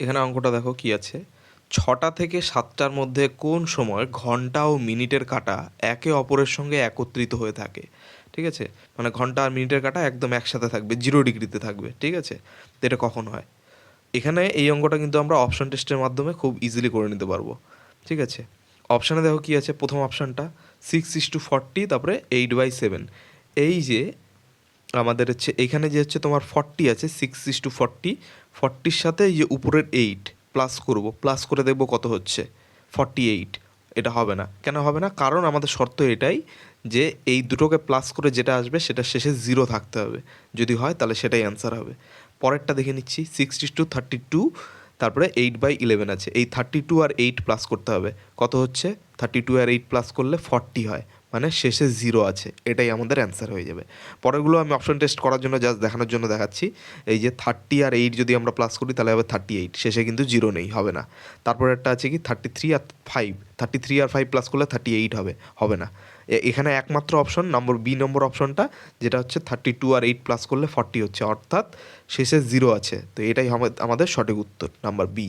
এখানে অঙ্কটা দেখো কি আছে? ছটা থেকে সাতটার মধ্যে কোন সময় ঘণ্টা ও মিনিটের কাটা একে অপরের সঙ্গে একত্রিত হয়ে থাকে, ঠিক আছে? মানে ঘণ্টা আর মিনিটের কাটা একদম একসাথে থাকবে, জিরো ডিগ্রিতে থাকবে, ঠিক আছে? তো এটা কখন হয়? এখানে এই অঙ্কটা কিন্তু আমরা অপশন টেস্টের মাধ্যমে খুব ইজিলি করে নিতে পারব, ঠিক আছে? অপশানে দেখো কি আছে প্রথম অপশানটা সিক্স ইস টু ফর্টি তারপরে এইট বাই সেভেন এই যে আমাদের হচ্ছে, এখানে যে হচ্ছে তোমার ফর্টি আছে সিক্স ইস টু ফর্টি ফর্টির সাথে এই যে উপরের এইট প্লাস করব প্লাস করে দেখব কত হচ্ছে ফর্টি এইট এটা হবে না। কেন হবে না? কারণ আমাদের শর্ত এটাই যে এই দুটোকে প্লাস করে যেটা আসবে, সেটা শেষে জিরো থাকতে হবে। যদি হয়, তাহলে সেটাই অ্যান্সার হবে। পরেরটা দেখে নিচ্ছি সিক্সটি টু থার্টি টু তারপরে এইট বাই ইলেভেন আছে। এই থার্টি টু আর এইট প্লাস করতে হবে। কত হচ্ছে? থার্টি টু আর এইট প্লাস করলে ফর্টি হয়। মানে শেষে জিরো আছে, এটাই আমাদের অ্যান্সার হয়ে যাবে। পরেরগুলো আমি অপশন টেস্ট করার জন্য জাস্ট দেখানোর জন্য দেখাচ্ছি। এই যে থার্টি আর এইট যদি আমরা প্লাস করি, তাহলে হবে থার্টি এইট শেষে কিন্তু জিরো নেই, হবে না। তারপরে একটা আছে কি থার্টি থ্রি আর ফাইভ থার্টি থ্রি আর ফাইভ প্লাস করলে থার্টি এইট হবে হবে না। এখানে একমাত্র অপশন নম্বর বি নম্বর অপশনটা যেটা হচ্ছে থার্টি টু আর এইট প্লাস করলে ফর্টি হচ্ছে। অর্থাৎ শেষে জিরো আছে। তো এটাই আমাদের সঠিক উত্তর নাম্বার বি